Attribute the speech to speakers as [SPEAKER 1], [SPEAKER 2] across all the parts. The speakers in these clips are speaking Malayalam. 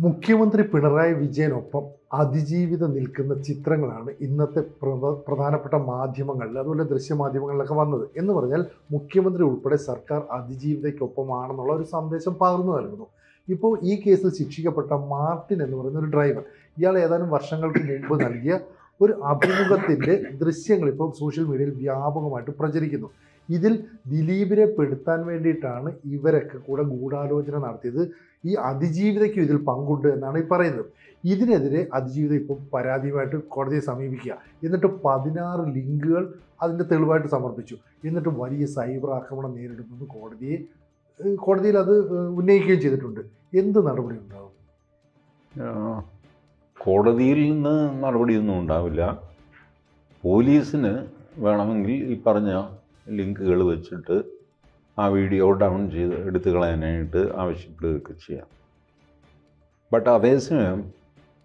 [SPEAKER 1] മുഖ്യമന്ത്രി പിണറായി വിജയനൊപ്പം അതിജീവിതം നിൽക്കുന്ന ചിത്രങ്ങളാണ് ഇന്നത്തെ പ്രധ- പ്രധാനപ്പെട്ട മാധ്യമങ്ങളിൽ അതുപോലെ ദൃശ്യമാധ്യമങ്ങളിലൊക്കെ വന്നത്. എന്ന് പറഞ്ഞാൽ മുഖ്യമന്ത്രി ഉൾപ്പെടെ സർക്കാർ അതിജീവിതയ്ക്കൊപ്പമാണെന്നുള്ള ഒരു സന്ദേശം പകർന്നു നൽകുന്നു. ഇപ്പോൾ ഈ കേസിൽ ശിക്ഷിക്കപ്പെട്ട മാർട്ടിൻ എന്ന് പറയുന്ന ഒരു ഡ്രൈവർ ഇയാൾ ഏതാനും വർഷങ്ങൾക്ക് മുമ്പ് നൽകിയ ഒരു അഭിമുഖത്തിന്റെ ദൃശ്യങ്ങൾ ഇപ്പോൾ സോഷ്യൽ മീഡിയയിൽ വ്യാപകമായിട്ട് പ്രചരിക്കുന്നു. ഇതിൽ ദിലീപിനെ പെടുത്താൻ വേണ്ടിയിട്ടാണ് ഇവരൊക്കെ കൂടെ ഗൂഢാലോചന നടത്തിയത്. ഈ അതിജീവിതയ്ക്കും ഇതിൽ പങ്കുണ്ട് എന്നാണ് ഈ പറയുന്നത്. ഇതിനെതിരെ അതിജീവിതം ഇപ്പോൾ പരാതിയുമായിട്ട് കോടതിയെ സമീപിക്കുക. എന്നിട്ട് പതിനാറ് ലിങ്കുകൾ അതിന്റെ തെളിവായിട്ട് സമർപ്പിച്ചു. എന്നിട്ട് വലിയ സൈബർ ആക്രമണം നേരിടുമെന്ന് കോടതിയെ കോടതിയിൽ അത് ഉന്നയിക്കുകയും ചെയ്തിട്ടുണ്ട്. എന്ത് നടപടി ഉണ്ടാവും?
[SPEAKER 2] കോടതിയിൽ നിന്ന് നടപടിയൊന്നും ഉണ്ടാവില്ല. പോലീസിന് വേണമെങ്കിൽ ഈ പറഞ്ഞ ലിങ്കുകൾ വെച്ചിട്ട് ആ വീഡിയോ ഡൗൺ ചെയ്ത് എടുത്തു കളയാനായിട്ട് ആവശ്യപ്പെടുകയൊക്കെ ചെയ്യാം. ബട്ട് അതേസമയം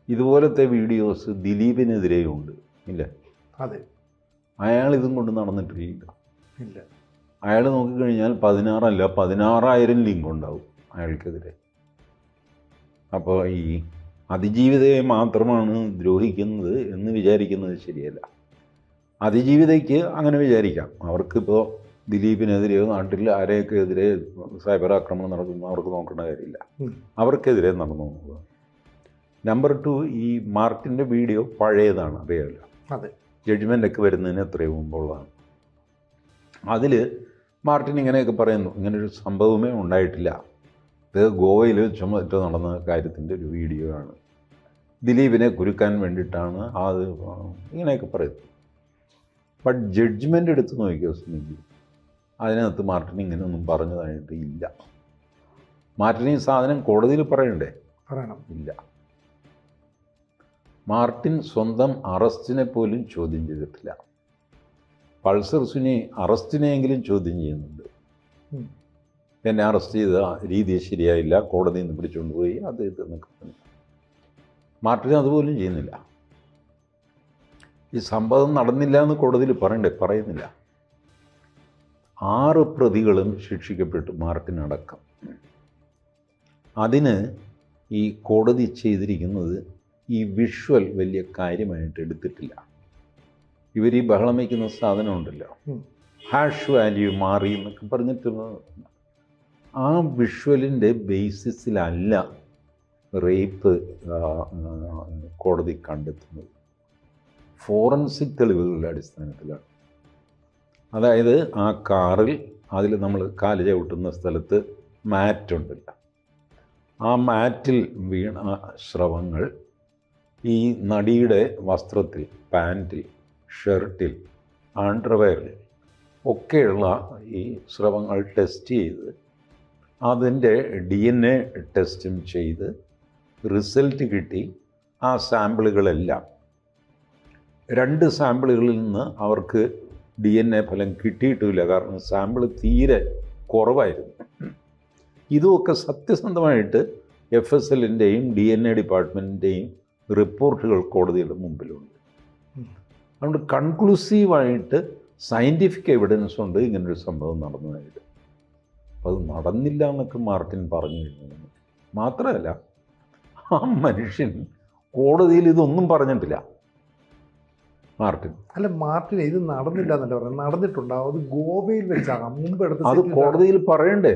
[SPEAKER 2] ഇതുപോലത്തെ വീഡിയോസ് ദിലീപിനെതിരെയുണ്ട്. ഇല്ലേ.
[SPEAKER 1] അതെ.
[SPEAKER 2] അയാൾ ഇതും കൊണ്ട് നടന്നിട്ടില്ല.
[SPEAKER 1] ഇല്ല.
[SPEAKER 2] അയാൾ നോക്കിക്കഴിഞ്ഞാൽ പതിനാറല്ല പതിനാറായിരം ലിങ്ക് ഉണ്ടാവും അയാൾക്കെതിരെ. അപ്പോൾ ഈ അതിജീവിതയെ മാത്രമാണ് ദ്രോഹിക്കുന്നത് എന്ന് വിചാരിക്കുന്നത് ശരിയല്ല. അതിജീവിതയ്ക്ക് അങ്ങനെ വിചാരിക്കാം. അവർക്കിപ്പോൾ ദിലീപിനെതിരെയോ നാട്ടിൽ ആരെയൊക്കെ എതിരെ സൈബർ ആക്രമണം നടക്കുന്നു അവർക്ക് നോക്കേണ്ട കാര്യമില്ല. അവർക്കെതിരെ നടന്നു നോക്കുക നമ്പർ ടു ഈ മാർട്ടിന്റെ വീഡിയോ പഴയതാണ് അറിയാമല്ലോ?
[SPEAKER 1] അതെ.
[SPEAKER 2] ജഡ്ജ്മെന്റ് ഒക്കെ വരുന്നതിന് എത്രയും മുമ്പുള്ളതാണ്. അതിൽ മാർട്ടിൻ ഇങ്ങനെയൊക്കെ പറയുന്നു ഇങ്ങനൊരു സംഭവമേ ഉണ്ടായിട്ടില്ല. ഇത് ഗോവയിൽ ചുമതല നടന്ന കാര്യത്തിന്റെ ഒരു വീഡിയോ ആണ്. ദിലീപിനെ കുരുക്കാൻ വേണ്ടിയിട്ടാണ് അത് ഇങ്ങനെയൊക്കെ പറയുന്നത് ബട്ട് ജഡ്ജ്മെന്റ് എടുത്ത് നോക്കിയോ സ്മിതി അതിനകത്ത് മാർട്ടിൻ ഇങ്ങനെയൊന്നും പറഞ്ഞതായിട്ട് ഇല്ല. മാർട്ടിൻ ഈ സാധനം കോടതിയിൽ പറയണ്ടേ?
[SPEAKER 1] പറയണം.
[SPEAKER 2] ഇല്ല. മാർട്ടിൻ സ്വന്തം അറസ്റ്റിനെ പോലും ചോദ്യം ചെയ്തിട്ടില്ല. പൾസർ സുനി അറസ്റ്റിനെയെങ്കിലും ചോദ്യം ചെയ്യുന്നുണ്ട്. എന്നെ അറസ്റ്റ് ചെയ്ത രീതി ശരിയായില്ല കോടതിയിൽ നിന്ന് പിടിച്ചുകൊണ്ട് പോയി ഇത് എന്നൊക്കെ മാർട്ടിൻ അതുപോലും ചെയ്യുന്നില്ല. ഈ സംഭവം നടന്നില്ല എന്ന് കോടതിയിൽ പറയണ്ടേ? പറയുന്നില്ല. ആറ് പ്രതികളും ശിക്ഷിക്കപ്പെട്ടു മാർട്ടിനടക്കം അതിന് ഈ കോടതി ചെയ്തിരിക്കുന്നത് ഈ വിഷ്വൽ വലിയ കാര്യമായിട്ട് എടുത്തിട്ടില്ല. ഇവർ ഈ ബഹളം വയ്ക്കുന്ന സാധനം ഉണ്ടല്ലോ ഹാഷ് വാല്യൂ മാറി എന്നൊക്കെ പറഞ്ഞിട്ട് ആ വിഷ്വലിന്റെ ബേസിസിലല്ല റേപ്പ് കോടതി കണ്ടെത്തുന്നത്. ഫോറൻസിക് തെളിവുകളുടെ അടിസ്ഥാനത്തിലാണ്. അതായത് ആ കാറിൽ അതിൽ നമ്മൾ കാൽ ചവിട്ടുന്ന സ്ഥലത്ത് മാറ്റുണ്ടല്ല. ആ മാറ്റിൽ വീണ ശ്രവങ്ങൾ ഈ നടിയുടെ വസ്ത്രത്തിൽ പാന്റിൽ ഷർട്ടിൽ അണ്ടർവെയറിൽ ഒക്കെയുള്ള ഈ സ്രവങ്ങൾ ടെസ്റ്റ് ചെയ്ത് അതിന്റെ ഡി എൻ എ ടെസ്റ്റും ചെയ്ത് റിസൾട്ട് കിട്ടി ആ സാമ്പിളുകളെല്ലാം. രണ്ട് സാമ്പിളുകളിൽ നിന്ന് അവർക്ക് ഡി എൻ എ ഫലം കിട്ടിയിട്ടില്ല. കാരണം സാമ്പിൾ തീരെ കുറവായിരുന്നു. ഇതുമൊക്കെ സത്യസന്ധമായിട്ട് എഫ് എസ് എല്ലിന്റെയും ഡി എൻ എ ഡിപ്പാർട്ട്മെന്റിന്റെയും റിപ്പോർട്ടുകൾ കോടതിയുടെ മുമ്പിലുണ്ട്. അതുകൊണ്ട് കൺക്ലൂസീവായിട്ട് സയന്റിഫിക് എവിഡൻസ് ഉണ്ട് ഇങ്ങനൊരു സംഭവം നടന്നതായിട്ട്. അപ്പോൾ അത് നടന്നില്ല എന്നൊക്കെ മാർട്ടിൻ പറഞ്ഞു കഴിഞ്ഞു. മാത്രമല്ല ആ മനുഷ്യൻ കോടതിയിൽ ഇതൊന്നും പറഞ്ഞിട്ടില്ല. മാർട്ടിൻ.
[SPEAKER 1] അല്ല മാർട്ടിൻ ഇത് നടന്നില്ല എന്നല്ല പറയുന്നത് നടന്നിട്ടുണ്ടാവും. അത് ഗോവയിൽ വെച്ചാകാം മുമ്പ് എടുത്ത്
[SPEAKER 2] അത് കോടതിയിൽ പറയണ്ടേ?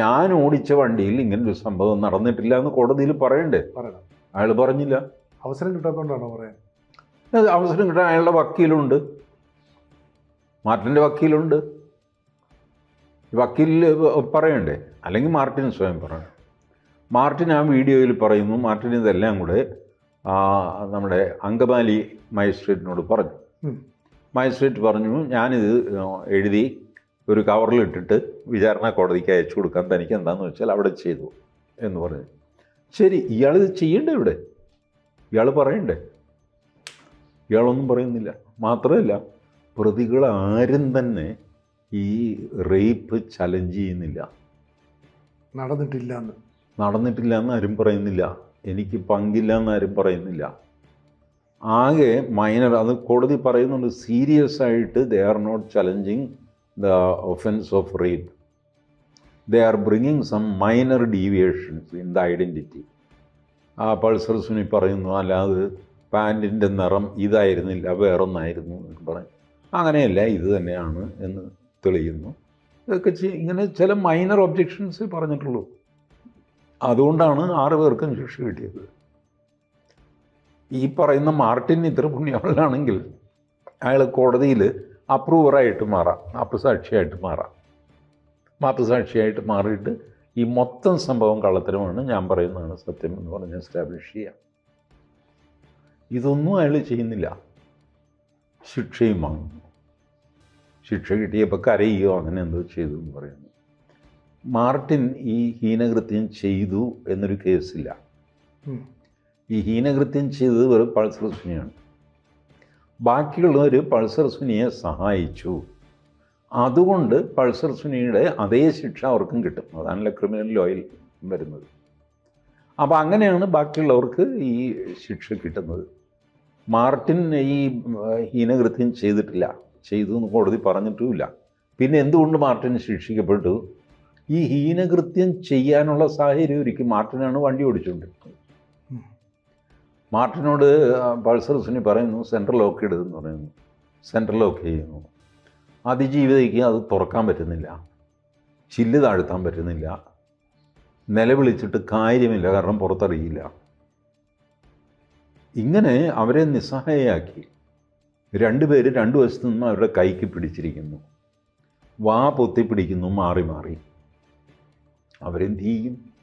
[SPEAKER 2] ഞാൻ ഓടിച്ച വണ്ടിയിൽ ഇങ്ങനെ ഒരു സംഭവം നടന്നിട്ടില്ല എന്ന് കോടതിയിൽ പറയണ്ടേ?
[SPEAKER 1] പറയണം.
[SPEAKER 2] അയാൾ പറഞ്ഞില്ല.
[SPEAKER 1] അവസരം കിട്ടാത്തതുകൊണ്ടാണോ പറയാൻ
[SPEAKER 2] അവസരം കിട്ടാൻ അയാളുടെ വക്കീലുണ്ട്. മാർട്ടിന്റെ വക്കീലുണ്ട്. വക്കീലിൽ പറയണ്ടേ? അല്ലെങ്കിൽ മാർട്ടിൻ സ്വയം പറയണം. മാർട്ടിൻ ആ വീഡിയോയിൽ പറയുന്നു. മാർട്ടിൻ ഇതെല്ലാം കൂടെ നമ്മുടെ അങ്കമാലി മജിസ്ട്രേറ്റിനോട് പറഞ്ഞു. മജിസ്ട്രേറ്റ് പറഞ്ഞു ഞാനിത് എഴുതി ഒരു കവറിലിട്ടിട്ട് വിചാരണ കോടതിക്ക് അയച്ചു കൊടുക്കാൻ തനിക്ക് എന്താണെന്ന് വെച്ചാൽ അവിടെ ചെയ്തു എന്ന് പറഞ്ഞു. ശരി ഇയാളിത് ചെയ്യണ്ടേ ഇവിടെ? ഇയാൾ പറയണ്ടേ? ഇയാളൊന്നും പറയുന്നില്ല. മാത്രമല്ല പ്രതികൾ ആരും തന്നെ ഈ റേപ്പ് ചലഞ്ച് ചെയ്യുന്നില്ല.
[SPEAKER 1] നടന്നിട്ടില്ല എന്ന്
[SPEAKER 2] നടന്നിട്ടില്ല എന്ന് ആരും പറയുന്നില്ല. എനിക്ക് പങ്കില്ല എന്നാരും പറയുന്നില്ല. ആകെ മൈനർ അത് കോടതി പറയുന്നുണ്ട് സീരിയസ് ആയിട്ട് they are not challenging the offence of rape they are bringing some minor deviations in the identity ആ പൾസർ സുനി പറയുന്നു അല്ലാതെ പാന്റിന്റെ നിറം ഇതായിരുന്നില്ല വേറൊന്നായിരുന്നു എന്ന് പറയും. അങ്ങനെയല്ല ഇത് തന്നെയാണ് എന്ന് തെളിയുന്നു. ഇതൊക്കെ ഇങ്ങനെ ചില മൈനർ ഒബ്ജെക്ഷൻസ് പറഞ്ഞിട്ടുള്ളൂ. അതുകൊണ്ടാണ് ആറ് പേർക്കും ശിക്ഷ കിട്ടിയത്. ഈ പറയുന്ന മാർട്ടിൻ ഇത്ര പുണ്യവാളാണെങ്കിൽ അയാൾ കോടതിയിൽ അപ്രൂവറായിട്ട് മാറാം മാപ്പുസാക്ഷിയായിട്ട് മാറാം. മാപ്പുസാക്ഷിയായിട്ട് മാറിയിട്ട് ഈ മൊത്തം സംഭവം കള്ളത്തരമാണ് ഞാൻ പറയുന്നതാണ് സത്യം എന്ന് പറഞ്ഞ് എസ്റ്റാബ്ലിഷ് ചെയ്യാം. ഇതൊന്നും അയാൾ ചെയ്യുന്നില്ല. ശിക്ഷയും വാങ്ങുന്നു. ശിക്ഷ കിട്ടിയപ്പോൾ കരയുകയോ അങ്ങനെ എന്തോ ചെയ്തു എന്ന് പറയുന്നു. മാർട്ടിൻ ഈ ഹീനകൃത്യം ചെയ്തു എന്നൊരു കേസില്ല. ഈ ഹീനകൃത്യം ചെയ്തത് വെറും പൾസർ സുനിയാണ്. ബാക്കിയുള്ളവർ പൾസർ സുനിയെ സഹായിച്ചു. അതുകൊണ്ട് പൾസർ സുനിയുടെ അതേ ശിക്ഷ അവർക്കും കിട്ടും. അതാണല്ലോ ക്രിമിനൽ ലോയിൽ വരുന്നത്. അപ്പോൾ അങ്ങനെയാണ് ബാക്കിയുള്ളവർക്ക് ഈ ശിക്ഷ കിട്ടുന്നത്. മാർട്ടിൻ ഈ ഹീനകൃത്യം ചെയ്തിട്ടില്ല. ചെയ്തു എന്ന് കോടതി പറഞ്ഞിട്ടുമില്ല. പിന്നെ എന്തുകൊണ്ട് മാർട്ടിൻ ശിക്ഷിക്കപ്പെട്ടു? ഈ ഹീനകൃത്യം ചെയ്യാനുള്ള സാഹചര്യം ഒരുക്കി മാർട്ടിനാണ് വണ്ടി
[SPEAKER 1] ഓടിച്ചുകൊണ്ട്
[SPEAKER 2] മാർട്ടിനോട് പൾസർ സുനി പറയുന്നു സെൻട്രൽ ലോക്ക് എന്ന് പറയുന്നു. സെൻട്രൽ ലോക്ക് ചെയ്യുന്നു. അതിജീവിതയ്ക്ക് അത് തുറക്കാൻ പറ്റുന്നില്ല. ചില്ല് താഴ്ത്താൻ പറ്റുന്നില്ല. നിലവിളിച്ചിട്ട് കാര്യമില്ല കാരണം പുറത്തറിയില്ല. ഇങ്ങനെ അവരെ നിസ്സഹായയാക്കി രണ്ടുപേര് രണ്ടു വശത്തു നിന്നും അവരുടെ കൈക്ക് പിടിച്ചിരിക്കുന്നു. വാ പൊത്തിപ്പിടിക്കുന്നു മാറി മാറി. അവരെന്ത് ചെയ്യും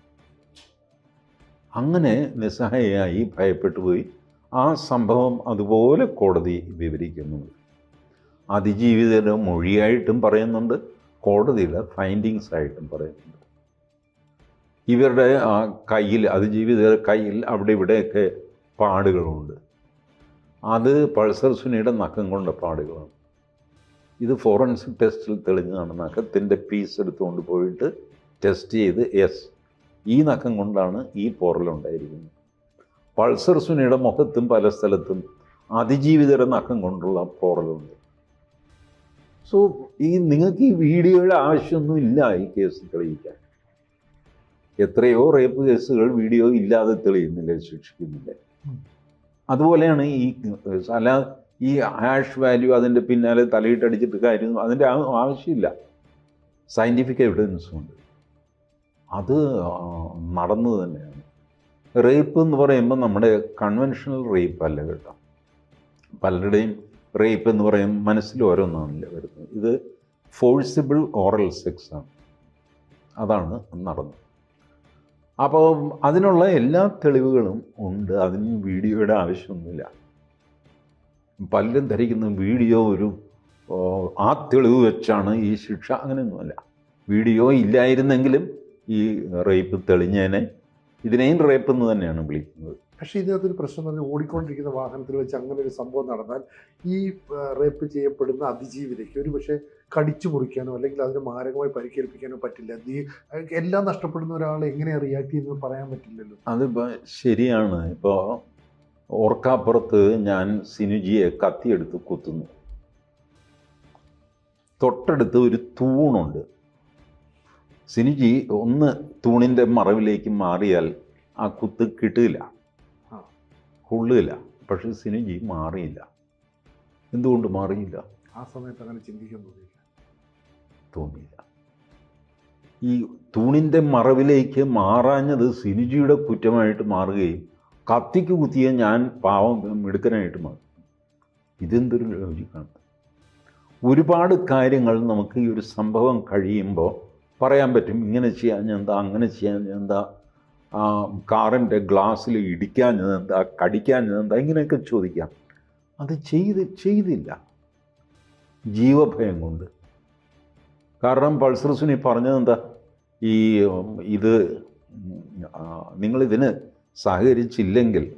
[SPEAKER 2] അങ്ങനെ നിസ്സഹായയായി ഭയപ്പെട്ടു പോയി ആ സംഭവം അതുപോലെ കോടതി വിവരിക്കുന്നു. അതിജീവിതയുടെ മൊഴിയായിട്ടും പറയുന്നുണ്ട് കോടതിയുടെ ഫൈൻഡിങ്സ് ആയിട്ടും പറയുന്നുണ്ട്. ഇവരുടെ ആ കയ്യിൽ അതിജീവിതയുടെ കയ്യിൽ അവിടെ ഇവിടെയൊക്കെ പാടുകളുണ്ട്. അത് പൾസർ സുനിയുടെ നഖം കൊണ്ട പാടുകളാണ്. ഇത് ഫോറൻസിക് ടെസ്റ്റിൽ തെളിഞ്ഞതാണ്. നഖത്തിന്റെ പീസ് എടുത്തുകൊണ്ട് പോയിട്ട് ടെസ്റ്റ് ചെയ്ത് എസ് ഈ നഖം കൊണ്ടാണ് ഈ പോറലുണ്ടായിരിക്കുന്നത് പൾസർ സുനിയുടെ മുഖത്തും പല സ്ഥലത്തും അതിജീവിതരുടെ നഖം കൊണ്ടുള്ള പോറലുണ്ട് സോ ഈ നിങ്ങൾക്ക് ഈ വീഡിയോയുടെ ആവശ്യമൊന്നും ഇല്ല ഈ കേസ് തെളിയിക്കാൻ. എത്രയോ റേപ്പ് കേസുകൾ വീഡിയോ ഇല്ലാതെ തെളിയുന്നില്ല ശിക്ഷിക്കുന്നില്ല അതുപോലെയാണ് ഈ കേസ് അല്ല ഈ ഹാഷ് വാല്യൂ അതിന്റെ പിന്നാലെ തലയിട്ടടിച്ചിട്ട് കാര്യം അതിന്റെ ആവശ്യമില്ല. സയന്റിഫിക് എവിഡൻസും ഉണ്ട്. അത് നടന്നു തന്നെയാണ്. റേപ്പ് എന്ന് പറയുമ്പോൾ നമ്മുടെ കൺവെൻഷണൽ റേപ്പ് അല്ല കേട്ടോ. പലരുടെയും റേപ്പ് എന്ന് പറയും മനസ്സിൽ ഓരോന്നാണല്ലേ വരുന്നത്. ഇത് ഫോഴ്സിബിൾ ഓറൽ സെക്സ് ആണ്. അതാണ് നടന്നത്. അപ്പോൾ അതിനുള്ള എല്ലാ തെളിവുകളും ഉണ്ട്. അതിന് വീഡിയോയുടെ ആവശ്യമൊന്നുമില്ല. പലരും ധരിക്കുന്ന വീഡിയോ ഒരു ആ തെളിവ് വെച്ചാണ് ഈ ശിക്ഷ അങ്ങനെയൊന്നുമല്ല. വീഡിയോ ഇല്ലായിരുന്നെങ്കിലും ഈ റേപ്പ് തെളിഞ്ഞേനെ ഇതിനെയും റേപ്പ് എന്ന് തന്നെയാണ് വിളിക്കുന്നത്.
[SPEAKER 1] പക്ഷേ ഇതിനകത്തൊരു പ്രശ്നം എന്ന് പറഞ്ഞാൽ ഓടിക്കൊണ്ടിരിക്കുന്ന വാഹനത്തിൽ വെച്ച് അങ്ങനെ ഒരു സംഭവം നടന്നാൽ ഈ റേപ്പ് ചെയ്യപ്പെടുന്ന അതിജീവിതയ്ക്ക് ഒരു പക്ഷേ കടിച്ചു മുറിക്കാനോ അല്ലെങ്കിൽ അതിന് മാരകമായി പരിക്കേൽപ്പിക്കാനോ പറ്റില്ല. നീ എല്ലാം നഷ്ടപ്പെടുന്ന ഒരാൾ എങ്ങനെ റിയാക്ട് ചെയ്യുന്നത് പറയാൻ പറ്റില്ലല്ലോ.
[SPEAKER 2] അതിപ്പോൾ ശരിയാണ്. ഇപ്പോൾ ഓർക്കാപ്പുറത്ത് ഞാൻ സിനുജിയെ കത്തിയെടുത്ത് കുത്തുന്നു. തൊട്ടടുത്ത് ഒരു തൂണുണ്ട്. സിനുജി ഒന്ന് തൂണിന്റെ മറവിലേക്ക് മാറിയാൽ ആ കുത്ത് കിട്ടില്ല. കൊള്ളില്ല. പക്ഷെ സിനിജി മാറിയില്ല. എന്തുകൊണ്ട് മാറിയില്ല?
[SPEAKER 1] ആ സമയത്ത് അങ്ങനെ ചിന്തിക്കാൻ തോന്നിയില്ല.
[SPEAKER 2] തോന്നിയില്ല. ഈ തൂണിന്റെ മറവിലേക്ക് മാറാഞ്ഞത് സിനിജിയുടെ കുറ്റമായിട്ട് മാറുകയും കത്തിക്ക് കുത്തിയ ഞാൻ പാവം മിടുക്കനായിട്ട് മാറും. ഇതെന്തൊരു ലോജിക്കാണ് ഒരുപാട് കാര്യങ്ങൾ നമുക്ക് ഈ ഒരു സംഭവം കഴിയുമ്പോൾ പറയാൻ പറ്റും. ഇങ്ങനെ ചെയ്യാൻ എന്താ അങ്ങനെ ചെയ്യാൻ എന്താ ആ, കാറിന്റെ ഗ്ലാസ്സിൽ ഇടിക്കാൻ എന്താ കടിക്കാൻ എന്താ ഇങ്ങനെയൊക്കെ ചോദിക്കാം. അത് ചെയ്ത് ചെയ്തില്ല. ജീവഭയം കൊണ്ട്. കാരണം പൾസർ സുനി പറഞ്ഞത് എന്താ ഈ ഇത് നിങ്ങളിതിന് സഹകരിച്ചില്ലെങ്കിൽ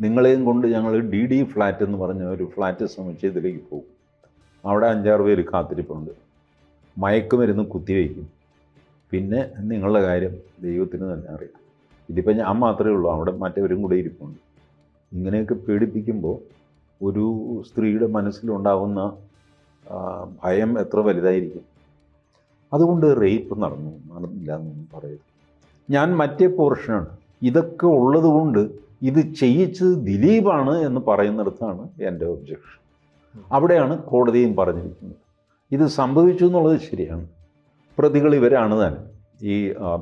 [SPEAKER 2] നിങ്ങളെയും കൊണ്ട് ഞങ്ങൾ ഡി ഡി ഫ്ലാറ്റ് എന്ന് പറഞ്ഞ ഒരു ഫ്ലാറ്റ് സമുച്ചയത്തിലേക്ക് പോകും. അവിടെ അഞ്ചാറ് പേര് കാത്തിരിപ്പുണ്ട്. മയക്കുമരുന്ന് കുത്തിവയ്ക്കും പിന്നെ നിങ്ങളുടെ കാര്യം ദൈവത്തിന് തന്നെ അറിയാം. ഇതിപ്പോൾ ഞാൻ മാത്രമേ ഉള്ളൂ. അവിടെ മറ്റവരും കൂടെ ഇരിപ്പുണ്ട്. ഇങ്ങനെയൊക്കെ പേടിപ്പിക്കുമ്പോൾ ഒരു സ്ത്രീയുടെ മനസ്സിലുണ്ടാകുന്ന ഭയം എത്ര വലുതായിരിക്കും? അതുകൊണ്ട് റേപ്പ് നടന്നു. നടന്നില്ല എന്നൊന്നും പറയരുത്. ഞാൻ മറ്റേ പോർഷനാണ് ഇതൊക്കെ ഉള്ളതുകൊണ്ട് ഇത് ചെയ്യിച്ചത് ദിലീപാണ് എന്ന് പറയുന്നിടത്താണ് എന്റെ ഒബ്ജക്ഷൻ അവിടെയാണ് കോടതിയും പറഞ്ഞിരിക്കുന്നത്. ഇത് സംഭവിച്ചു എന്നുള്ളത് ശരിയാണ്. പ്രതികൾ ഇവരാണ് തന്നെ ഈ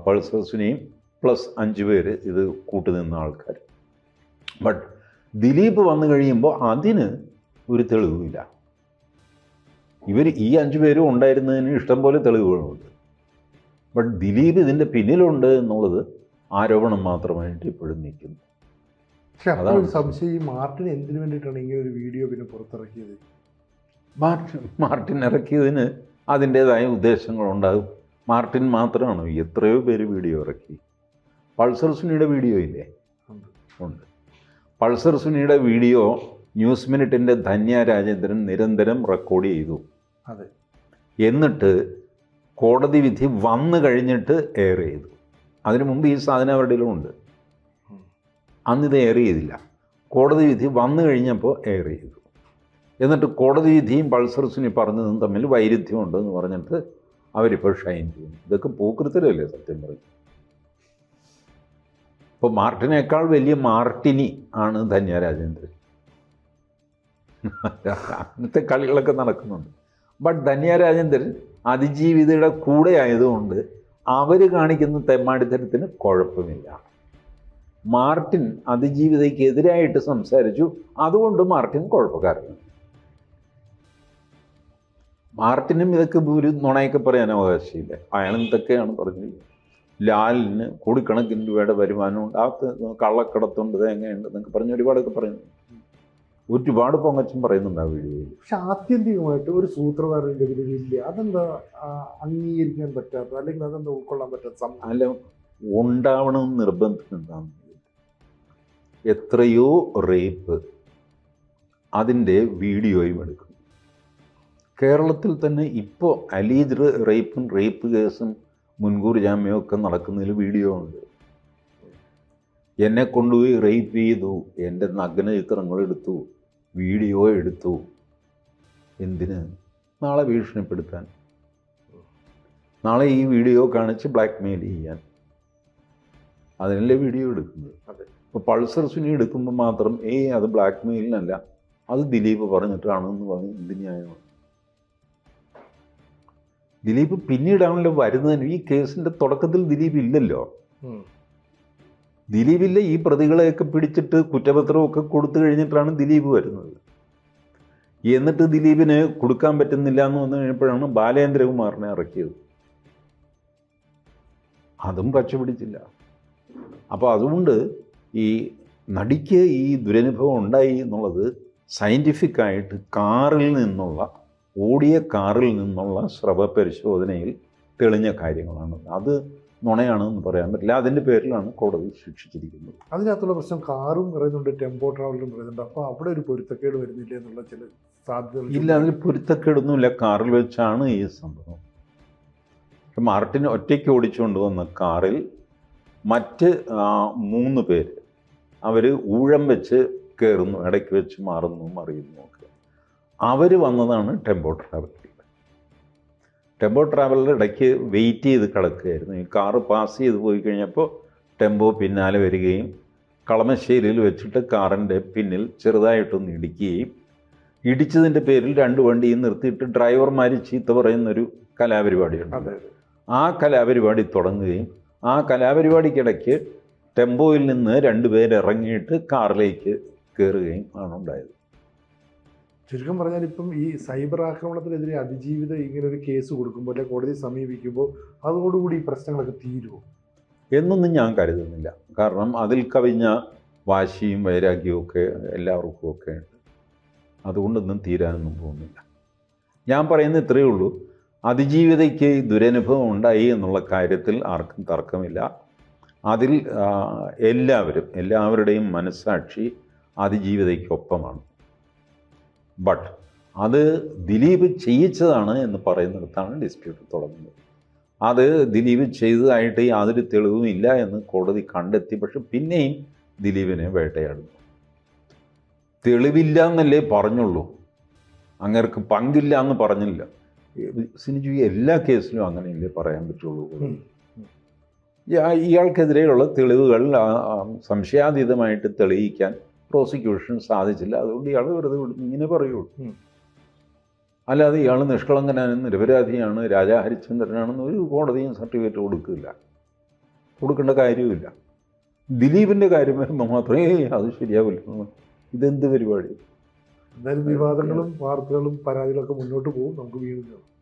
[SPEAKER 2] പൾസേഴ്സിനെയും പ്ലസ് അഞ്ച് പേര് ഇത് കൂട്ടുനിന്ന ആൾക്കാർ ബട്ട് ദിലീപ് വന്നു കഴിയുമ്പോൾ അതിന് ഒരു തെളിവുമില്ല. ഇവർ ഈ അഞ്ച് പേരും ഉണ്ടായിരുന്നതിന് ഇഷ്ടംപോലെ തെളിവുകളുണ്ട്. ബട്ട് ദിലീപ് ഇതിന്റെ പിന്നിലുണ്ട് എന്നുള്ളത് ആരോപണം മാത്രമായിട്ട് ഇപ്പോഴും നിൽക്കുന്നു.
[SPEAKER 1] പക്ഷെ
[SPEAKER 2] അതാണ്
[SPEAKER 1] സംശയം ഈ മാർട്ടിൻ എന്തിനു വേണ്ടിയിട്ടാണ് ഇങ്ങനെ ഒരു വീഡിയോ പിന്നെ പുറത്തിറക്കിയത്?
[SPEAKER 2] മാർട്ടിൻ മാർട്ടിൻ ഇറക്കിയതിന് അതിന്റേതായ ഉദ്ദേശങ്ങളുണ്ടാകും. മാർട്ടിൻ മാത്രമാണ് എത്രയോ പേര് വീഡിയോ ഇറക്കി. പൾസർ സുനിയുടെ വീഡിയോ ഇല്ലേ?
[SPEAKER 1] ഉണ്ട്.
[SPEAKER 2] പൾസർ സുനിയുടെ വീഡിയോ ന്യൂസ് മിനിറ്റിന്റെ ധന്യ രാജേന്ദ്രൻ നിരന്തരം റെക്കോർഡ് ചെയ്തു.
[SPEAKER 1] അതെ.
[SPEAKER 2] എന്നിട്ട് കോടതി വിധി വന്നു കഴിഞ്ഞിട്ട് എയർ ചെയ്തു. അതിനു മുമ്പ് ഈ സാധനം അവരുടെ ഉണ്ട്. അന്നിത് എയർ ചെയ്തില്ല. കോടതി വിധി വന്നു കഴിഞ്ഞപ്പോൾ എയർ ചെയ്തു. എന്നിട്ട് കോടതി വിധിയും പൾസർസിനും സുനി പറഞ്ഞതും തമ്മിൽ വൈരുദ്ധ്യമുണ്ട് എന്ന് പറഞ്ഞിട്ട് അവരിപ്പോൾ ഷൈൻ ചെയ്യുന്നു. ഇതൊക്കെ പൂക്കൃത്തിലല്ലേ സത്യം പറയും ഇപ്പോൾ മാർട്ടിനേക്കാൾ വലിയ മാർട്ടിനി ആണ് ധന്യ രാജേന്ദ്രൻ. അങ്ങനത്തെ കളികളൊക്കെ നടക്കുന്നുണ്ട്. ബട്ട് ധന്യ രാജേന്ദ്രൻ അതിജീവിതയുടെ കൂടെ ആയതുകൊണ്ട് അവർ കാണിക്കുന്ന തെമ്മാടിത്തരത്തിന് കുഴപ്പമില്ല. മാർട്ടിൻ അതിജീവിതയ്ക്ക് എതിരായിട്ട് സംസാരിച്ചു. അതുകൊണ്ട് മാർട്ടിൻ കുഴപ്പക്കാരനാണ്. മാർട്ടിനും ഇതൊക്കെ ഒരു നുണയൊക്കെ പറയാൻ അവകാശമില്ല. അയാൾ എന്തൊക്കെയാണ് പറഞ്ഞത്. ലാലിന് കോടിക്കണക്കിന് രൂപയുടെ വരുമാനമുണ്ട് ആ കള്ളക്കടത്തുണ്ട് തേങ്ങയുണ്ട് എന്നൊക്കെ പറഞ്ഞ് ഒരുപാടൊക്കെ പറയുന്നു. ഒരുപാട് പൊങ്ങച്ചും പറയുന്നുണ്ട് ആ വീഡിയോയിൽ.
[SPEAKER 1] പക്ഷെ ആത്യന്തികമായിട്ട് ഒരു സൂത്രധാരന്റെ ഇല്ല അതെന്താ അംഗീകരിക്കാൻ പറ്റാത്ത അല്ലെങ്കിൽ അതെന്താ ഉൾക്കൊള്ളാൻ പറ്റാത്ത
[SPEAKER 2] അല്ല ഉണ്ടാവണമെന്ന് നിർബന്ധം എന്താണ്? എത്രയോ റേപ്പ് അതിന്റെ വീഡിയോയും എടുക്കും കേരളത്തിൽ തന്നെ ഇപ്പോൾ അലീജ് റേപ്പും റേപ്പ് കേസും മുൻകൂർ ജാമ്യവും ഒക്കെ നടക്കുന്നതിൽ വീഡിയോ ഉണ്ട്. എന്നെ കൊണ്ടുപോയി റേപ്പ് ചെയ്തു എന്റെ നഗ്ന ചിത്രങ്ങൾ എടുത്തു വീഡിയോ എടുത്തു. എന്തിന്? നാളെ ഭീഷണിപ്പെടുത്താൻ. നാളെ ഈ വീഡിയോ കാണിച്ച് ബ്ലാക്ക് മെയിൽ ചെയ്യാൻ. അതിനല്ലേ വീഡിയോ എടുക്കുന്നത്?
[SPEAKER 1] അതെ.
[SPEAKER 2] ഇപ്പോൾ പൾസർ സുനി എടുക്കുമ്പോൾ മാത്രം ഏയ് അത് ബ്ലാക്ക് മെയിലിനല്ല അത് ദിലീപ് പറഞ്ഞിട്ടാണെന്ന് പറഞ്ഞ് എന്ത് ന്യായമാണ്? ദിലീപ് പിന്നീടാണല്ലോ വരുന്നതിന് ഈ കേസിന്റെ തുടക്കത്തിൽ ദിലീപ് ഇല്ലല്ലോ. ദിലീപില്ല ഈ പ്രതികളെയൊക്കെ പിടിച്ചിട്ട് കുറ്റപത്രമൊക്കെ കൊടുത്തു കഴിഞ്ഞിട്ടാണ് ദിലീപ് വരുന്നത്. എന്നിട്ട് ദിലീപിന് കൊടുക്കാൻ പറ്റുന്നില്ല എന്ന് വന്നു കഴിഞ്ഞപ്പോഴാണ് ബാലേന്ദ്രകുമാറിനെ ഇറക്കിയത്. അതും പച്ച പിടിച്ചില്ല അപ്പോൾ അതുകൊണ്ട് ഈ നടിക്ക് ഈ ദുരനുഭവം ഉണ്ടായി എന്നുള്ളത് സയന്റിഫിക്കായിട്ട് കാറിൽ നിന്നുള്ള ഓടിയ കാറിൽ നിന്നുള്ള സ്രവ പരിശോധനയിൽ തെളിഞ്ഞ കാര്യങ്ങളാണ്. അത് നുണയാണെന്ന് പറയാൻ പറ്റില്ല. അതിന്റെ പേരിലാണ് കോടതി ശിക്ഷിച്ചിരിക്കുന്നത്.
[SPEAKER 1] അതിനകത്തുള്ള പ്രശ്നം കാറും പറയുന്നുണ്ട് ടെമ്പോ ട്രാവലറും പറയുന്നുണ്ട് അപ്പോൾ അവിടെ ഒരു പൊരുത്തക്കേട് വരുന്നില്ല എന്നുള്ള ചില സാധ്യതകൾ
[SPEAKER 2] ഇല്ല അതിൽ പൊരുത്തക്കേടൊന്നുമില്ല. കാറിൽ വെച്ചാണ് ഈ സംഭവം. മാർട്ടിൻ ഒറ്റയ്ക്ക് ഓടിച്ചുകൊണ്ട് വന്ന കാറിൽ മറ്റ് മൂന്ന് പേര് അവർ ഊഴം വെച്ച് കയറുന്നു ഇടയ്ക്ക് വെച്ച് മാറുന്നു മറിയുന്നു ഒക്കെ. അവർ വന്നതാണ് ടെമ്പോ ട്രാവലർ ടെമ്പോ ട്രാവലർ ഇടയ്ക്ക് വെയിറ്റ് ചെയ്ത് കിടക്കുകയായിരുന്നു. ഈ കാറ് പാസ് ചെയ്ത് പോയി കഴിഞ്ഞപ്പോൾ ടെമ്പോ പിന്നാലെ വരികയും കളമശ്ശേരിയിൽ വെച്ചിട്ട് കാറിന്റെ പിന്നിൽ ചെറുതായിട്ടൊന്ന് ഇടിക്കുകയും ഇടിച്ചതിന്റെ പേരിൽ രണ്ട് വണ്ടിയും നിർത്തിയിട്ട് ഡ്രൈവർമാർ ചീത്ത പറയുന്നൊരു കലാപരിപാടിയുണ്ട്. ആ കലാപരിപാടി തുടങ്ങുകയും ആ കലാപരിപാടിക്കിടയ്ക്ക് ടെമ്പോയിൽ നിന്ന് രണ്ടുപേര് ഇറങ്ങിയിട്ട് കാറിലേക്ക് കയറുകയും ആണ് ഉണ്ടായത്.
[SPEAKER 1] ചുരുക്കം പറഞ്ഞാൽ ഇപ്പം ഈ സൈബർ ആക്രമണത്തിനെതിരെ അതിജീവിത ഇങ്ങനെ ഒരു കേസ് കൊടുക്കുമ്പോൾ അല്ലെങ്കിൽ കോടതിയെ സമീപിക്കുമ്പോൾ അതോടുകൂടി ഈ പ്രശ്നങ്ങളൊക്കെ തീരുമോ
[SPEAKER 2] എന്നൊന്നും ഞാൻ കരുതുന്നില്ല. കാരണം അതിൽ കവിഞ്ഞ വാശിയും വൈരാഗ്യവും ഒക്കെ എല്ലാവർക്കും ഒക്കെ ഉണ്ട്. അതുകൊണ്ടൊന്നും തീരാനൊന്നും പോകുന്നില്ല. ഞാൻ പറയുന്നത് ഇത്രയേ ഉള്ളൂ. അതിജീവിതയ്ക്ക് ദുരനുഭവം ഉണ്ടായി എന്നുള്ള കാര്യത്തിൽ ആർക്കും തർക്കമില്ല. അതിൽ എല്ലാവരും എല്ലാവരുടെയും മനസ്സാക്ഷി അതിജീവിതയ്ക്കൊപ്പമാണ്. ബട്ട് അത് ദിലീപ് ചെയ്യിച്ചതാണ് എന്ന് പറയുന്നിടത്താണ് ഡിസ്പ്യൂട്ട് തുടങ്ങുന്നത്. അത് ദിലീപ് ചെയ്തതായിട്ട് യാതൊരു തെളിവും ഇല്ല എന്ന് കോടതി കണ്ടെത്തി. പക്ഷെ പിന്നെയും ദിലീപിനെ വേട്ടയാടുന്നു. തെളിവില്ല എന്നല്ലേ പറഞ്ഞുള്ളൂ. അങ്ങേർക്ക് പങ്കില്ല എന്ന് പറഞ്ഞില്ല. സിനിജു എല്ലാ കേസിലും അങ്ങനെയല്ലേ പറയാൻ പറ്റുള്ളൂ? ഇയാൾക്കെതിരെയുള്ള തെളിവുകൾ സംശയാതീതമായിട്ട് തെളിയിക്കാൻ പ്രോസിക്യൂഷൻ സാധിച്ചില്ല. അതുകൊണ്ട് ഇയാൾ വെറുതെ വിടും. ഇങ്ങനെ പറയുള്ളൂ. അല്ലാതെ ഇയാൾ നിഷ്കളങ്കനാണ് നിരപരാധിയാണ് രാജാ ഹരിശ്ചന്ദ്രനാണെന്ന് ഒരു കോടതിയും സർട്ടിഫിക്കറ്റ് കൊടുക്കില്ല. കൊടുക്കേണ്ട കാര്യവുമില്ല. ദിലീപിന്റെ കാര്യം വരുമ്പോൾ മാത്രമേ അത് ശരിയാവില്ല. ഇതെന്ത് പരിപാടി?
[SPEAKER 1] എന്തായാലും വിവാദങ്ങളും വാർത്തകളും പരാതികളൊക്കെ മുന്നോട്ട് പോകും. നമുക്ക് വീണ്ടും